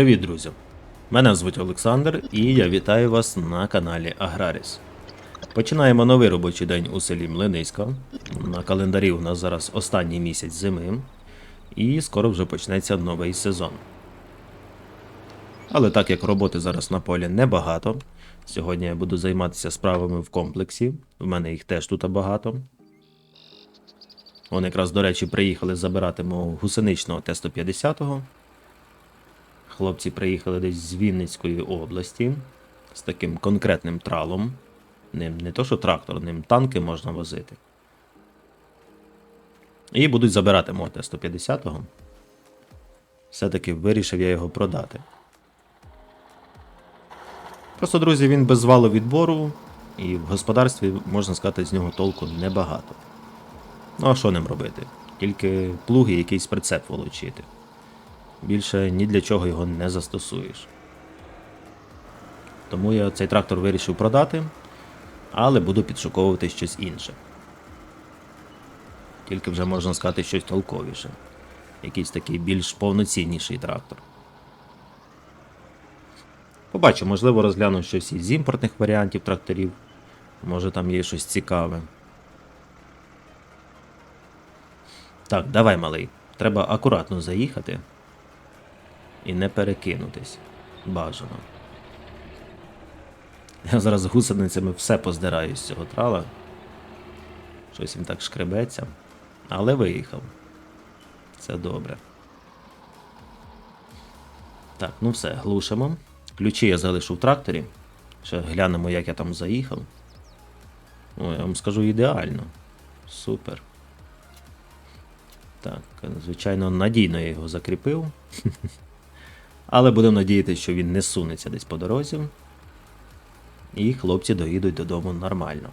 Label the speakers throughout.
Speaker 1: Привіт, друзі! Мене звуть Олександр і я вітаю вас на каналі Аграріс. Починаємо новий робочий день у селі Млиниська. На календарі у нас зараз останній місяць зими, і скоро вже почнеться новий сезон. Але так як роботи зараз на полі небагато, сьогодні я буду займатися справами в комплексі. В мене їх теж тут багато. Вони якраз, до речі, приїхали забирати мого гусеничного Т-150. Хлопці приїхали десь з Вінницької області з таким конкретним тралом. Ним не то, що трактор, ним танки можна возити. І будуть забирати мого Т-150. Все-таки вирішив я його продати. Просто, друзі, він без валу відбору, і в господарстві, можна сказати, з нього толку небагато. Ну а що ним робити? Тільки плуги якийсь прицеп волочити. Більше ні для чого його не застосуєш. Тому я цей трактор вирішив продати, але буду підшуковувати щось інше. Тільки вже можна сказати щось толковіше. Якийсь такий більш повноцінніший трактор. Побачу, можливо, розгляну щось із імпортних варіантів тракторів. Може там є щось цікаве. Так, давай, малий. Треба акуратно заїхати і не перекинутись. Бажано. Я зараз гусеницями все поздираю з цього трала. Щось він так шкребеться. Але виїхав. Це добре. Так, ну все, глушимо. Ключі я залишу в тракторі. Ще глянемо, як я там заїхав. О, я вам скажу ідеально. Супер. Так, звичайно, надійно я його закріпив. Але будемо надіятися, що він не сунеться десь по дорозі. І хлопці доїдуть додому нормально.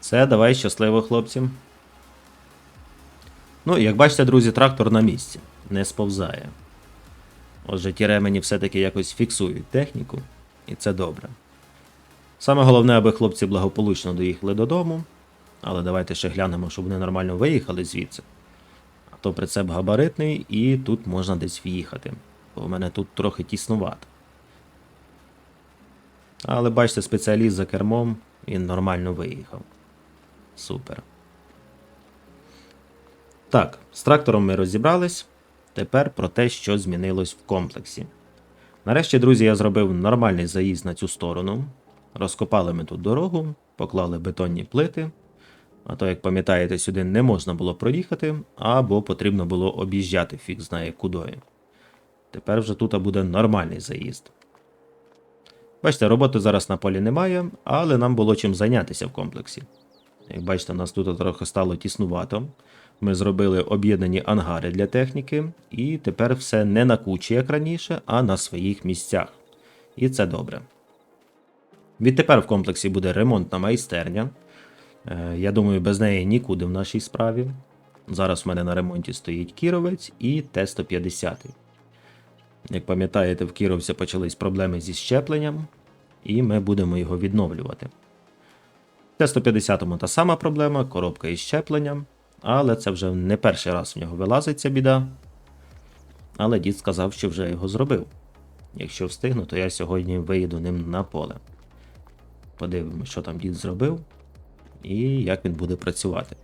Speaker 1: Все, давай щасливо, хлопці. Ну, як бачите, друзі, трактор на місці. Не сповзає. Отже, ті ремені все-таки якось фіксують техніку, і це добре. Саме головне, аби хлопці благополучно доїхали додому. Але давайте ще глянемо, щоб вони нормально виїхали звідси. А то прицеп габаритний і тут можна десь в'їхати. Бо в мене тут трохи тіснувато. Але бачите, спеціаліст за кермом він нормально виїхав. Супер. Так, з трактором ми розібрались. Тепер про те, що змінилось в комплексі. Нарешті, друзі, я зробив нормальний заїзд на цю сторону. Розкопали ми тут дорогу, поклали бетонні плити. А то, як пам'ятаєте, сюди не можна було проїхати, або потрібно було об'їжджати фіг знає кудою. Тепер вже тут буде нормальний заїзд. Бачите, роботи зараз на полі немає, але нам було чим зайнятися в комплексі. Як бачите, нас тут трохи стало тіснувато. Ми зробили об'єднані ангари для техніки, і тепер все не на кучі, як раніше, а на своїх місцях. І це добре. Відтепер в комплексі буде ремонтна майстерня. Е, Я думаю, без неї нікуди в нашій справі. Зараз в мене на ремонті стоїть Кіровець і Т-150. Як пам'ятаєте, в Кіровці почались проблеми зі щепленням, і ми будемо його відновлювати. В Т-150 та сама проблема, коробка із щепленням, але це вже не перший раз в нього вилазить ця біда. Але дід сказав, що вже його зробив. Якщо встигну, то я сьогодні виїду ним на поле. Подивимося, що там дід зробив і як він буде працювати.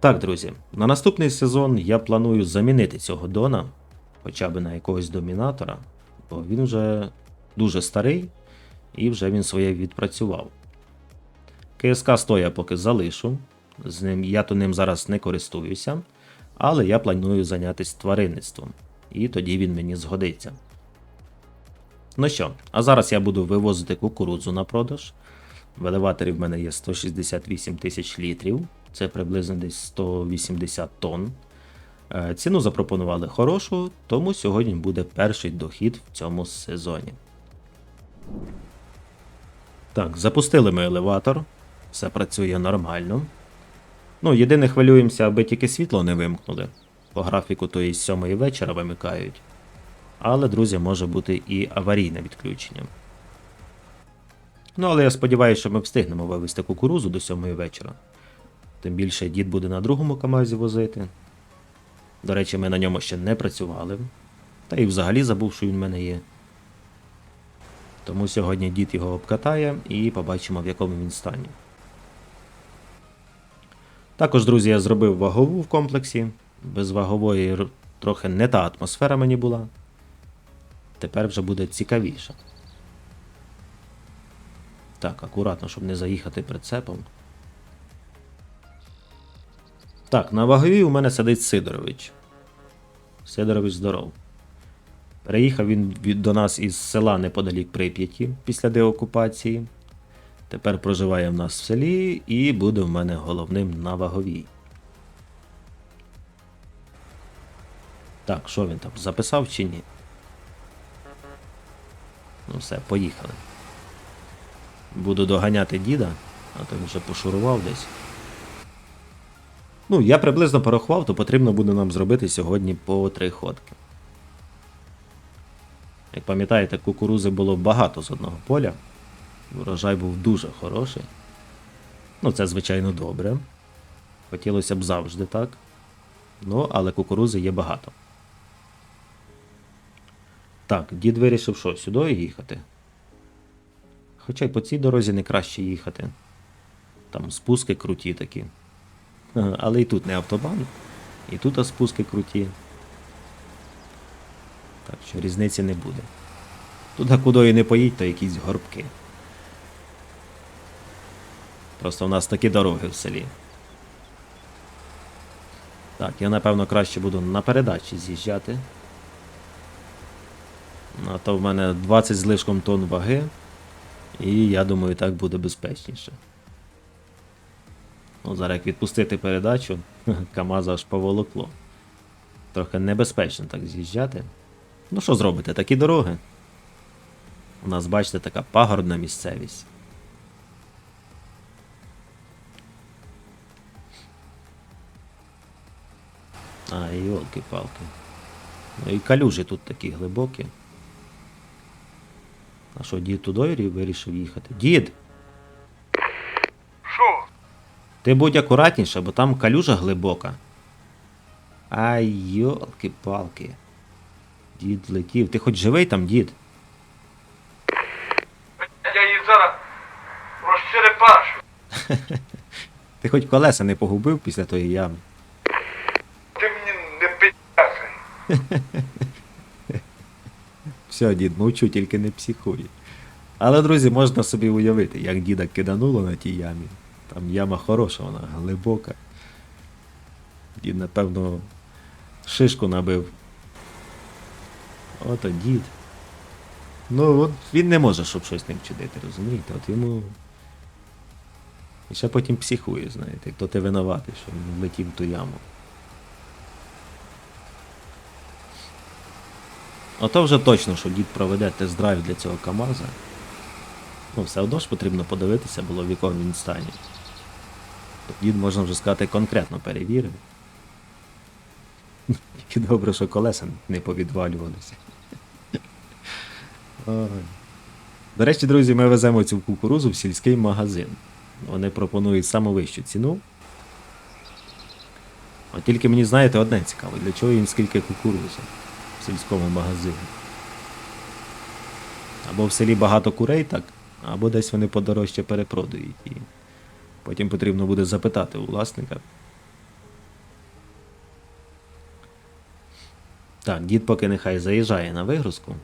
Speaker 1: Так, друзі, на наступний сезон я планую замінити цього Дона, хоча б на якогось домінатора, бо він вже дуже старий і вже він своє відпрацював. КСК 100 я поки залишу, з ним, я то ним зараз не користуюся, але я планую зайнятися тваринництвом, і тоді він мені згодиться. Ну що, а зараз я буду вивозити кукурудзу на продаж. В елеваторі в мене є 168 тисяч літрів, це приблизно десь 180 тонн. Е, Ціну запропонували хорошу, тому сьогодні буде перший дохід в цьому сезоні. Так, запустили ми елеватор. Все працює нормально. Ну, єдине хвилюємося, аби тільки світло не вимкнули. По графіку то і з 7 вечора вимикають. Але, друзі, може бути і аварійне відключення. Ну, але я сподіваюся, що ми встигнемо вивезти кукурузу до 7 вечора. Тим більше дід буде на другому КАМАЗі возити. До речі, ми на ньому ще не працювали. Та і взагалі забув, що він в мене є. Тому сьогодні дід його обкатає і побачимо, в якому він стані. Також, друзі, я зробив вагову в комплексі. Без вагової трохи не та атмосфера мені була. Тепер вже буде цікавіше. Так, акуратно, щоб не заїхати прицепом. Так, на ваговій у мене сидить Сидорович. Сидорович здоров. Переїхав він до нас із села неподалік Прип'яті після деокупації. Тепер проживає в нас в селі і буде в мене головним на ваговій. Так, що він там записав чи ні? Ну все, поїхали. Буду доганяти діда, а то він вже пошурував десь. Ну, я приблизно порахував, то потрібно буде нам зробити сьогодні по три ходки. Як пам'ятаєте, кукурузи було багато з одного поля. Урожай був дуже хороший. Ну, це, звичайно, добре. Хотілося б завжди так. Ну, але кукурузи є багато. Так, дід вирішив, що сюди їхати. Хоча й по цій дорозі не краще їхати. Там спуски круті такі. Але і тут не автобан, і тут спуски круті. Так що різниці не буде. Туди і не поїдь, то якісь горбки. Просто в нас такі дороги в селі. Так, я напевно краще буду на передачі з'їжджати. А то в мене 20 з лишком тонн ваги. І я думаю, так буде безпечніше. Ну, зараз як відпустити передачу, КАМАЗа аж поволокло. Трохи небезпечно так з'їжджати. Ну що зробите, такі дороги. У нас, бачите, така пагорбна місцевість. А, йолки-палки. Ну і калюжі тут такі глибокі. А що, дід туди вирішив їхати? Дід!
Speaker 2: Що?
Speaker 1: Ти будь акуратніше, бо там калюжа глибока. Ай, йолки-палки. Дід летів. Ти хоч живий там, дід?
Speaker 2: Я її зараз розчерепашу.
Speaker 1: Ти хоч колеса не погубив після тої ями.
Speaker 2: Ти мені не підтягай.
Speaker 1: Все, дід, мовчу, тільки не психуй. Але, друзі, можна собі уявити, як діда кидануло на тій ямі. Там яма хороша, вона глибока. Дід, напевно, шишку набив. Ото дід. Ну, от він не може, щоб щось ним чудити, розумієте? От йому. І ще потім психує, знаєте, хто ти винуватий, що він влетів в ту яму. Ото вже точно, що дід проведе тест-драйв для цього КАМАЗа. Ну, все одно ж потрібно подивитися було, в якому він стані. Дід, можна вже сказати, конкретно перевірив. Тільки добре, що колеса не повідвалювалися. До речі, друзі, ми веземо цю кукурузу в сільський магазин. Вони пропонують саму вищу ціну. От тільки мені, знаєте, одне цікаво, для чого їм скільки кукурузи сільському магазині. Або в селі багато курей, так, або десь вони подорожче перепродають. І потім потрібно буде запитати у власника. Так, дід поки нехай заїжджає на вигрузку.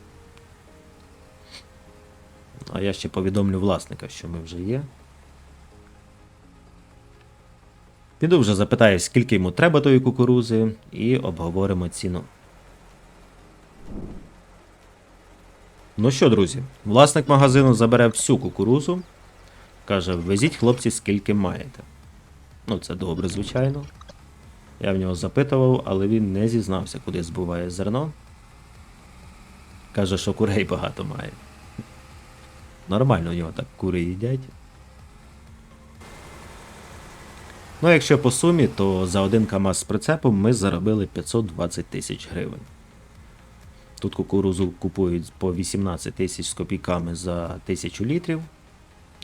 Speaker 1: А я ще повідомлю власника, що ми вже є. Піду вже запитаю, скільки йому треба тої кукурузи, і обговоримо ціну. Ну що, друзі, власник магазину забере всю кукурузу. Каже, везіть хлопці, скільки маєте. Ну, це добре, звичайно. Я в нього запитував, але він не зізнався, куди збуває зерно. Каже, що курей багато має. Нормально у нього так кури їдять. Ну, якщо по сумі, то за один КАМАЗ з прицепом ми заробили 520 тисяч гривень. Тут кукурузу купують по 18 тисяч з копійками за 1000 літрів.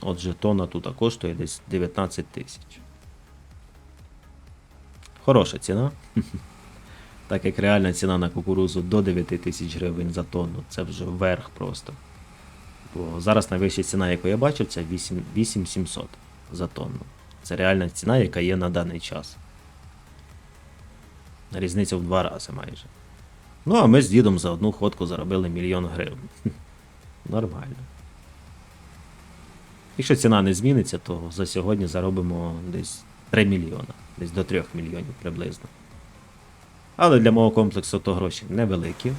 Speaker 1: Отже, тонна тут коштує десь 19 тисяч. Хороша ціна. Так як реальна ціна на кукурузу до 9 тисяч гривень за тонну, це вже верх просто. Бо зараз найвища ціна, яку я бачив, це 8700 за тонну. Це реальна ціна, яка є на даний час. Різниця в два рази майже. Ну, а ми з дідом за одну ходку заробили мільйон гривень. Нормально. Якщо ціна не зміниться, то за сьогодні заробимо десь 3 мільйона, десь до 3 мільйонів приблизно. Але для мого комплексу то гроші невеликі.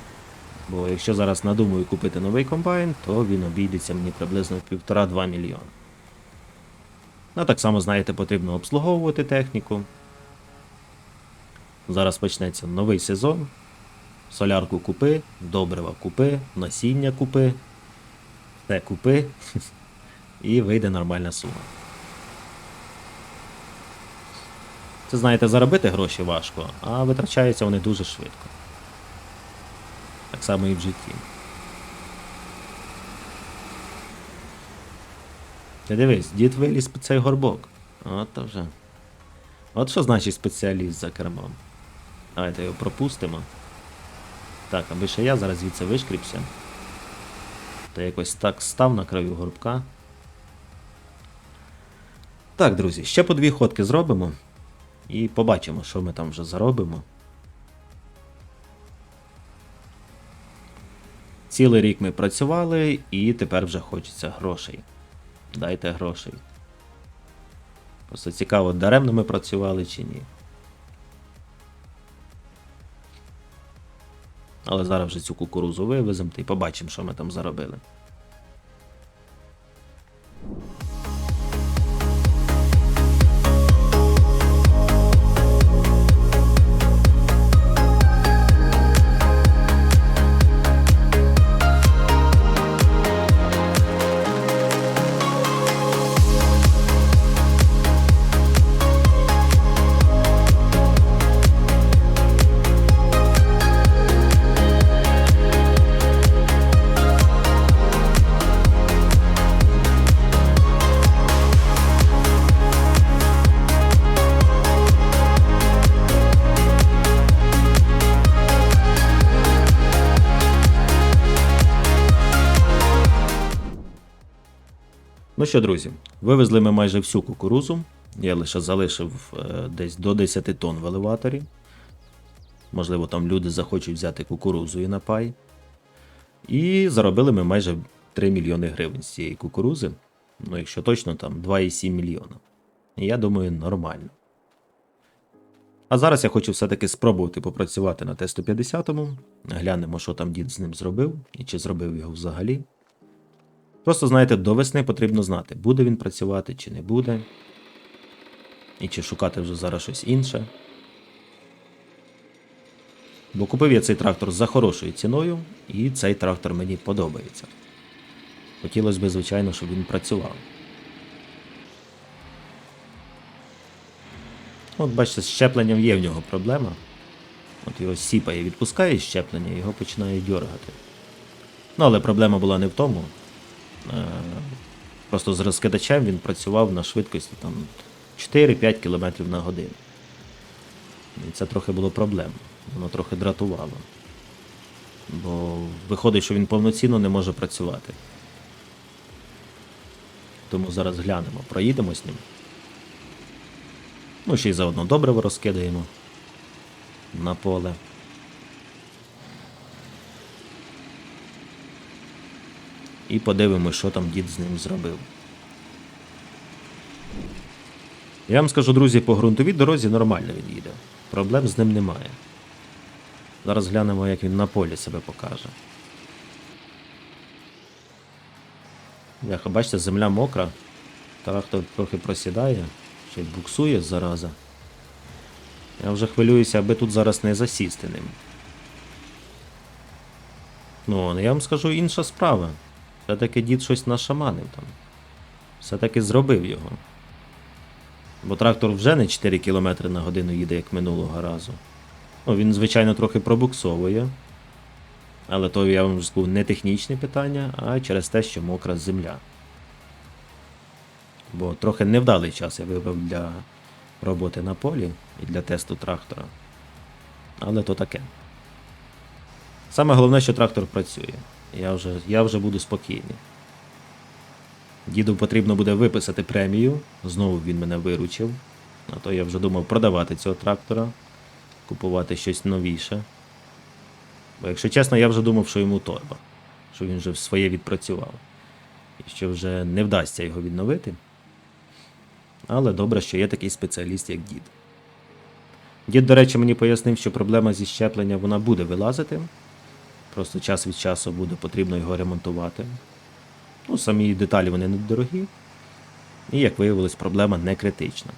Speaker 1: Бо якщо зараз надумаю купити новий комбайн, то він обійдеться мені приблизно 1,5-2 мільйона. Ну, так само, знаєте, потрібно обслуговувати техніку. Зараз почнеться новий сезон. Солярку купи, добрива купи, насіння купи, все купи, і вийде нормальна сума. Це, знаєте, заробити гроші важко, а витрачаються вони дуже швидко. Так само і в житті. Ти дивись, дід виліз під цей горбок. От то вже. От що значить спеціаліст за кермом. Давайте його пропустимо. Так, аби ще я зараз звідси вишкріпся. То якось так став на краю горбка. Так, друзі, ще по дві ходки зробимо. І побачимо, що ми там вже заробимо. Цілий рік ми працювали, і тепер вже хочеться грошей. Дайте грошей. Просто цікаво, даремно ми працювали чи ні. Але зараз вже цю кукурузу вивеземо та й побачимо, що ми там заробили. Ну що, друзі, вивезли ми майже всю кукурузу. Я лише залишив е, десь до 10 тонн в елеваторі. Можливо, там люди захочуть взяти кукурузу і на пай. І заробили ми майже 3 мільйони гривень з цієї кукурузи. Ну, якщо точно, там 2,7 мільйона. Я думаю, нормально. А зараз я хочу все-таки спробувати попрацювати на Т-150. Глянемо, що там дід з ним зробив, і чи зробив його взагалі. Просто, знаєте, до весни потрібно знати, буде він працювати чи не буде. І чи шукати вже зараз щось інше. Бо купив я цей трактор за хорошою ціною, і цей трактор мені подобається. Хотілося б, звичайно, щоб він працював. От бачите, з щепленням є в нього проблема. От його сіпає, відпускає щеплення, і його починає дьоргати. Ну, але проблема була не в тому. Е, Просто з розкидачем він працював на швидкості там 4-5 км на годину. І це трохи було проблемно. Воно трохи дратувало. Бо виходить, що він повноцінно не може працювати. Тому зараз глянемо, проїдемо з ним. Ну, ще й заодно добриво розкидаємо на поле. І подивимось, що там дід з ним зробив. Я вам скажу, друзі, по ґрунтовій дорозі нормально він їде. Проблем з ним немає. Зараз глянемо, як він на полі себе покаже. Бляха, бачите, земля мокра. Трактор трохи просідає, ще й буксує зараза. Я вже хвилююся, аби тут зараз не засісти ним. Ну, я вам скажу інша справа. Все-таки дід щось нашаманив там. Все-таки зробив його. Бо трактор вже не 4 км на годину їде, як минулого разу. Ну, він, звичайно, трохи пробуксовує. Але то я вам скажу не технічне питання, а через те, що мокра земля. Бо трохи невдалий час я вибрав для роботи на полі і для тесту трактора. Але то таке. Саме головне, що трактор працює. Я вже, я вже буду спокійний. Діду потрібно буде виписати премію. Знову він мене виручив. А то я вже думав продавати цього трактора, купувати щось новіше. Бо, якщо чесно, я вже думав, що йому торба, що він вже своє відпрацював. І що вже не вдасться його відновити. Але добре, що є такий спеціаліст, як дід. Дід, до речі, мені пояснив, що проблема зі щеплення вона буде вилазити. Просто час від часу буде потрібно його ремонтувати. Ну, самі деталі вони недорогі. І, як виявилось, проблема не критична.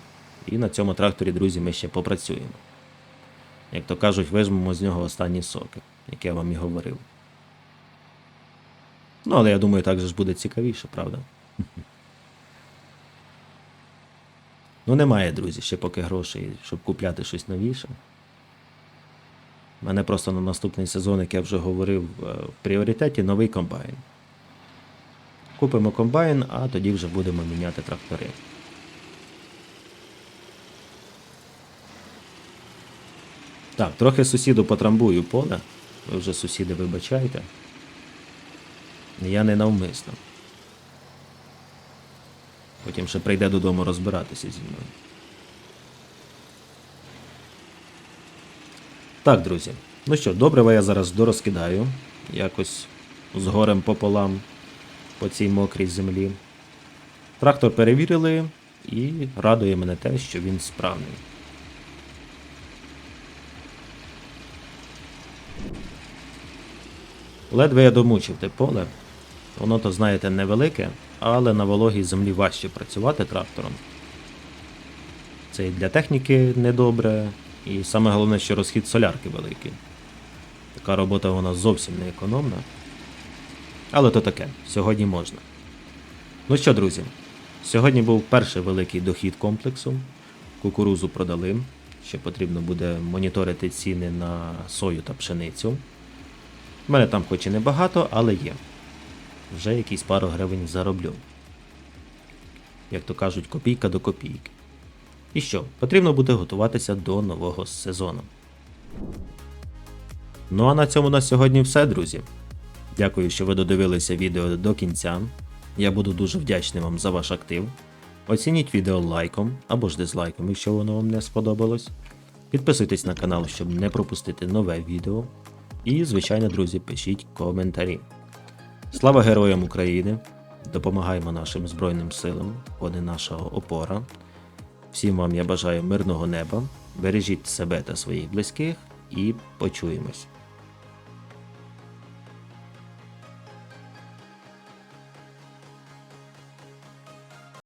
Speaker 1: І на цьому тракторі, друзі, ми ще попрацюємо. Як то кажуть, вижмемо з нього останні соки, як я вам і говорив. Ну, але я думаю, так же ж буде цікавіше, правда? Ну, немає, друзі, ще поки грошей, щоб купляти щось новіше. Мене просто на наступний сезон, як я вже говорив, е, в пріоритеті новий комбайн. Купимо комбайн, а тоді вже будемо міняти трактори. Так, трохи сусіду потрамбую поле. Ви вже сусіди вибачайте. Я не навмисно. Потім ще прийде додому розбиратися зі мною. Так, друзі. Ну що, добрива я зараз дорозкидаю. Якось з горем пополам по цій мокрій землі. Трактор перевірили і радує мене те, що він справний. Ледве я домучив те поле. Воно то, знаєте, невелике, але на вологій землі важче працювати трактором. Це і для техніки недобре, і саме головне, що розхід солярки великий. Така робота вона зовсім не економна. Але то таке, сьогодні можна. Ну що, друзі, сьогодні був перший великий дохід комплексу. Кукурузу продали. Ще потрібно буде моніторити ціни на сою та пшеницю. У мене там хоч і не багато, але є. Вже якісь пару гривень зароблю. Як то кажуть, копійка до копійки. І що? Потрібно буде готуватися до нового сезону. Ну а на цьому на сьогодні все, друзі. Дякую, що ви додивилися відео до кінця. Я буду дуже вдячний вам за ваш актив. Оцініть відео лайком або ж дизлайком, якщо воно вам не сподобалось. Підписуйтесь на канал, щоб не пропустити нове відео. І, звичайно, друзі, пишіть коментарі. Слава героям України! Допомагаємо нашим Збройним силам, вони наша опора. Всім вам я бажаю мирного неба, бережіть себе та своїх близьких і почуємось.